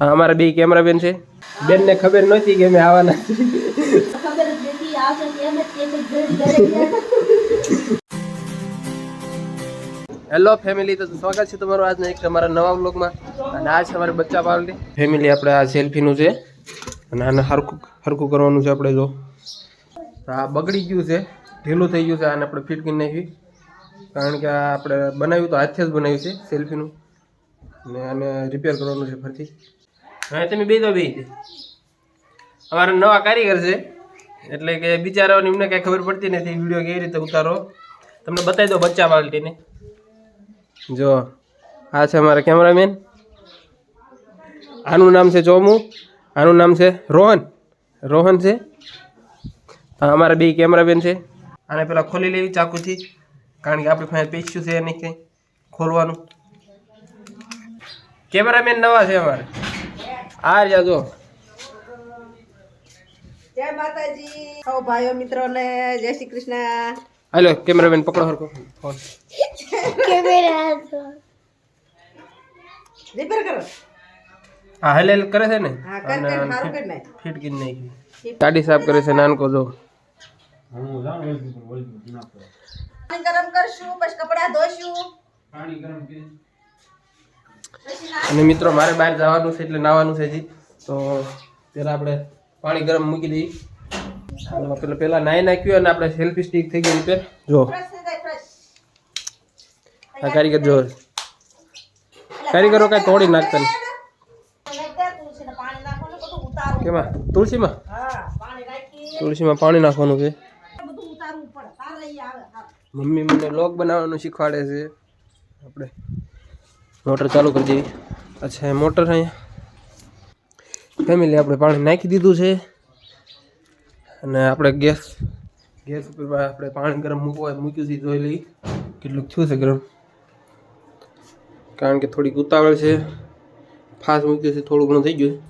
અમારા બે કેમેરામેન છે. બેનને ખબર નહોતી કે અમે આવવાના હેલો ફેમિલી, તો સ્વાગત છે તમારું આજના એક અમારા નવા બ્લોગમાં અને આજ તમારે બચ્ચા પાર્ટી ફેમિલી, આપણે આ સેલ્ફીનું છે. અને આને હરખું હરખું કરવાનું છે આપણે જો. આ બગડી ગયું છે, ઢીલું થઈ ગયું છે, આને આપણે ફિટ કરી નાખ્યું કારણ કે આ આપણે બનાવ્યું તો હાથે જ બનાવ્યું છે, સેલ્ફીનું. અને આને રિપેર કરવાનું છે ફરીથી. હવે તમે બે તો બે અમારા નવા કારીગર છે. એટલે કે બિચારાઓને એમને કાંઈ ખબર પડતી નથી. વીડિયો કેવી રીતે ઉતારો. તમને બતાવી દો બચ્ચા બાલટીને જો, આ છે અમારા કેમેરામેન આનું નામ છે ચોમુ. આનું નામ છે રોહન. રોહન છે. અમારા બે કેમેરામેન છે. આને પેલા ખોલી લેવી ચાકુથી, કારણ કે આપણી પાસે પૈસ્યું છે નહીં કંઈ. ખોલવાનું. કેમેરામેન નવા છે અમારે. આ રહ્યા જો જય માતાજી. સૌ ભાઈઓ મિત્રોને જય શ્રી કૃષ્ણ. હાલો કેમેરામેન પકડો હરકો ફોન રિપેર કરો. હા હેલ હેલ કરે છે ને? હા કર કર સારું કરી નાખ ફીટ કરી નાખી. ગાડી સાફ કરે છે નાનકો જો. પાણી ગરમ કરશું પછી કપડા ધોઈશું. અને મિત્રો, મારે બહાર જવાનું છે એટલે નાવાનું છે હજી. તો પહેલાં આપણે પાણી ગરમ મૂકી દઈએ. આમાં પેલા પહેલા નાખ્યું અને આપણે સેલ્ફી સ્ટિક થઈ ગઈ રિપેર જો. આ કારીગર જો. કારીગરો કાંઈ તોડી નાખતા ઉતારવું કેમાં? તુલસીમાં? તુલસીમાં પાણી નાખવાનું છે. મમ્મી મને લોક બનાવવાનું શીખવાડે છે. આપણે મોટર ચાલુ કરી દેવી. અચ્છા મોટર અહીંયા. ફેમિલી આપણે પાણી નાખી દીધું છે. અને આપણે ગેસ ગેસ ઉપર આપણે પાણી ગરમ મૂકવા મૂક્યું છે, જોઈ લઈ કેટલુંક થયું છે ગરમ. કારણ કે થોડીક ઉતાવળ છે. ફાસ્ટ મૂક્યું છે, થોડું ઘણું થઈ ગયું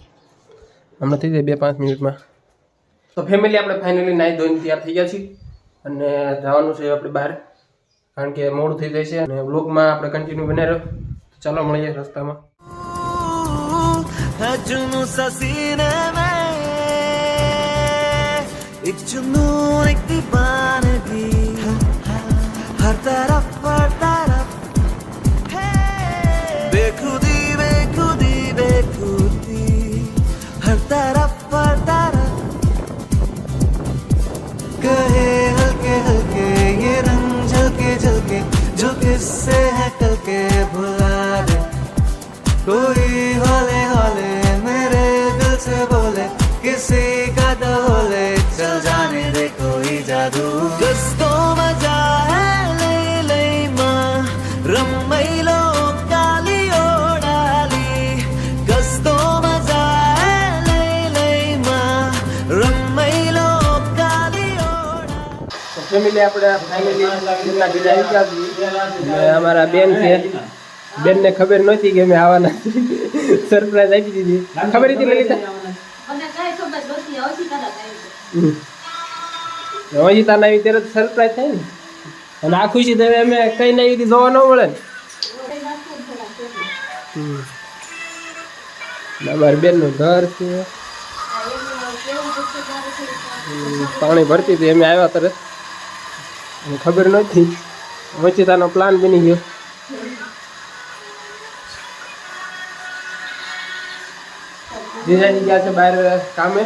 હમણાં થઈ જાય બે પાંચ મિનિટમાં. તો ફેમિલી આપણે ફાઇનલી નાહી ધોઈને તૈયાર થઈ ગયા છીએ. અને જવાનું છે આપણે બહાર. કારણ કે મોડું થઈ જાય છે. અને બ્લોગમાં આપણે કન્ટિન્યુ બનાવ્યો. ચાલો મળીએ રસ્તામાં. જુનુ સસીને મેં એક જુનુ એક દીવાને દી હર તરફ જાદુ ગસ્તો મજા હે લઈ લઈ માં રમૈલો કાલી ઓડાલી ગસ્તો મજા હે લઈ લઈ માં રમૈલો કાલી ઓડા ફેમિલી આપણે ફેમિલી ના બીજા આવી અમારા બેન છે. બેનને ખબર નહોતી કે અમે આવવાના સરપ્રાઈઝ આપી દીધી. ખબર હતી લલિતા હજી તાના આવી ત્યારે સરપ્રાઈઝ થાય ને. અને આ ખુશી તમે અમે કઈ નવી આવી જોવા ન મળે ને. અમારી બેનનું ઘર છે. પાણી ભરતી હતી, અમે આવ્યા તરત ખબર નથી. વચિતાનો પ્લાન બની ગયો. જીજાજી ગયા છે બહાર કામે.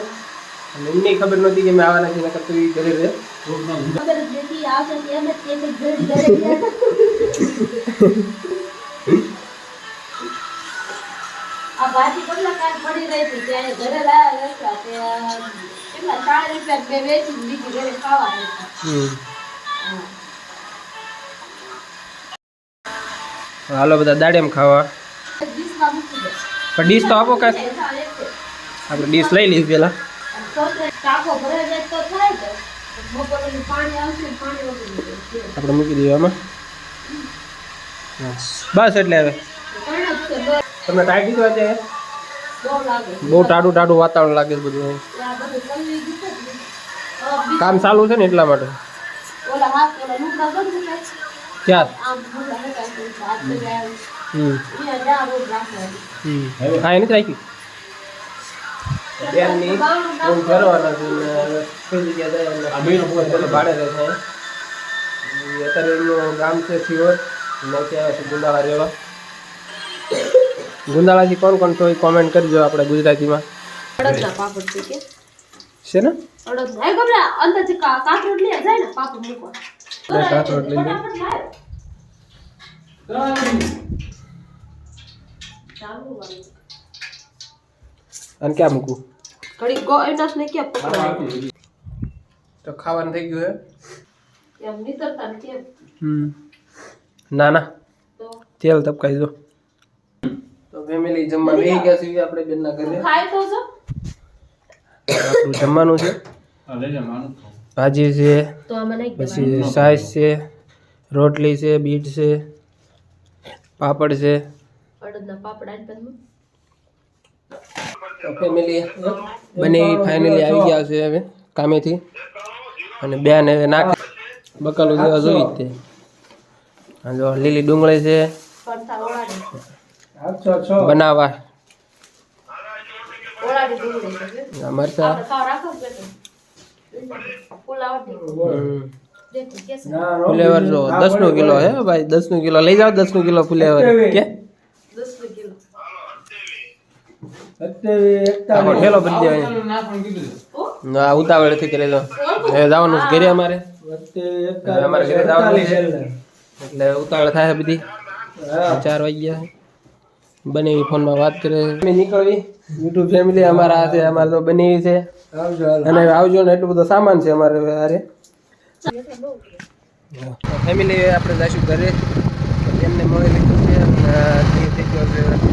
અને એમને ખબર નહોતી કે મેં આવવાના છે નકર તો એ ઘરે રહે. ખબર જ નથી આવશે એમ જ એમ જ ઘડી ઘરે ગયા આ ભાજી કેટલા કાંઈ પડી રહી હતી ત્યારે ઘરે લાયા હતા તે કેટલા ચાર રૂપિયા બે વેચી બીજી ઘરે ખાવા હાલો બધા દાડેમ ખાવા. પણ ડીશ તો આપો કાંઈ. આપણે ડીશ લઈ લઈએ પેલા અને છોકરે ટાંકો ભરાઈ જાય તો થાય તો બપોરનું પાણી આવશે ને પાણી વગર નીકળશે. આપણે મૂકી દઈએ આમાં હા. બસ એટલે હવે ત્રણ જ છે દોઢ તમને ટાઈટ દીધું આજે બહુ લાગે બહુ ટાઢું ટાઢું વાતાવરણ લાગે છે બધું આ બધું પલળી ગયું છે ને. હવે બીજું કામ ચાલુ છે ને એટલા માટે ઓલા હાથ ઓલા લુગડા બંધ મુકાય. ક્યાં આમ લુગડા મુકાય છે. બેનની રૂમ કરવાનો છે બેનો પોતે ભાડે રહે છે અત્યારે એમનું ગામ છે સિવર ને ત્યાં છે ગુંદાળા રહેવા ગુંદાળાથી કોણ કોણ તો કોમેન્ટ કરજો આપણે ગુજરાતીમાં. અડદના પાપડ છે કે? છે ને? અડદના. એ ગમલા અંદરથી કા- કાથરોટ લઈ જાય ને પાપડ મૂકવા. લે લઈ લે. ચાલુ વાળું. અને ક્યાં મૂકું? ઘડી ગો એનાસ ને કે પકડાય તો ખાવાનું થઈ ગયું એમ ની તરતા કે હે હમ. ના ના. તો? તેલ તપકાઈ દો. તો ફેમિલી જમવા બેસી ગયા છીએ આપણે બેનના ઘરે. ખાય તો જો. આપણું જમવાનું છે. ભાજી છે તો આમાં નાખી પછી સાઈઝ છે રોટલી છે બીટ છે પાપડ છે. પાપડ તો ફેમિલી બને ફાઇનલી આવી ગયા છે હવે કામેથી અને બેન હવે નાખ બકાલું જેવા જોઈ જ તે આ જો લીલી ડુંગળી છે પડતા ઓળાડી બનાવવા ઓળાડી ડુંગળી છે કે? આ મરચા આપણે ખાવા રાખો કે બેટા? પુલાવ નહીં. હમ. દેખો, કે છે? ફુલેવર જો દસ નો કિલો હે ભાઈ દસ નો કિલો લઈ જાઓ દસ નો કિલો ફુલેવર કે દસ રૂપિયા કિલો. આખો ઠેલો બની ઓ, ના ઉતાવળથી કરી દો જવાનું ઘરે અમારે. અમારે ઘરે જવાનું છે. એટલે. ઉતાવળ થાય બધી. ચાર વાગ્યા બને ફોનમાં વાત કરે અમે નીકળવી યુટ્યુબ ફેમિલી અમારા હાથે છે અમારે તો બની છે. અને આવજો ને એટલું બધો સામાન છે અમારે હારે. ફેમિલી આપણે જઈશું ઘરે. એમને મળી લીધું છે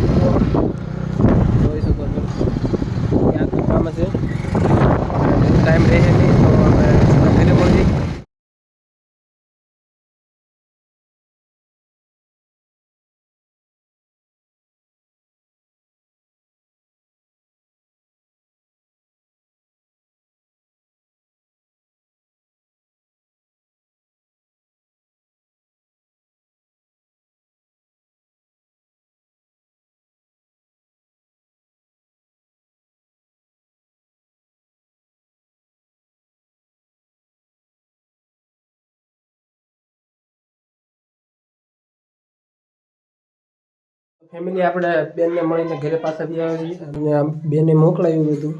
ફેમિલી આપણે બેનને મળીને ઘરે પાછા બી આવ્યા છીએ. અને આ બેને મોકલાવ્યું બધું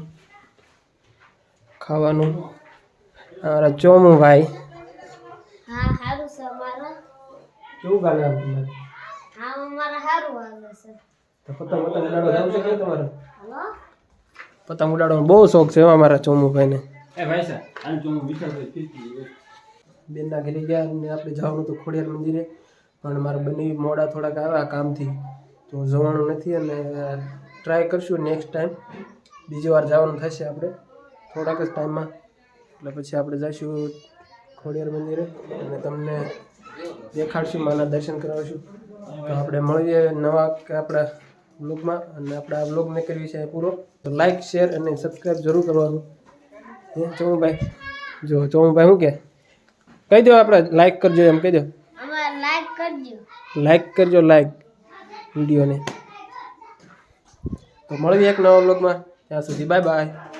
ખાવાનું. અમારા ચોમું ભાઈ હા સારું છે અમારે. કેવું ગાલે તમારે? હા અમારે સારું હાલે છે. તો પતંગ પતંગ ઉડાડવા જવું છે કે તમારે? પતંગ ઉડાડવાનો બહુ શોખ છે અમારા ચોમુ ભાઈને બેનના ઘરે ગયા અને આપણે જવાનું હતું ખોડિયાર મંદિરે. પણ મારા બંને મોડા થોડાક આવ્યા કામથી. તો જવાનું નથી અને ટ્રાય કરશું નેક્સ્ટ ટાઈમ બીજી વાર જવાનું થશે આપણે. થોડાક જ ટાઈમમાં એટલે પછી આપણે જઈશું ખોડિયાર મંદિરે અને તમને દેખાડશું માના દર્શન કરાવશું. તો આપણે મળીએ નવા કે આપણા બ્લોગમાં અને આપણે આ બ્લોગને કરવી છે પૂરો. તો લાઇક શેર અને સબસ્ક્રાઈબ જરૂર કરવાનું. હે ચોમુભાઈ? જો ચોમુભાઈ શું કે? કહી દો આપણે લાઇક કરજો એમ કહી દો. લાઇક કરજો. લાઇક કરજો લાઈક વિડીયોને. તો મળીએ એક નવા બ્લોગમાં ત્યાં સુધી બાય બાય.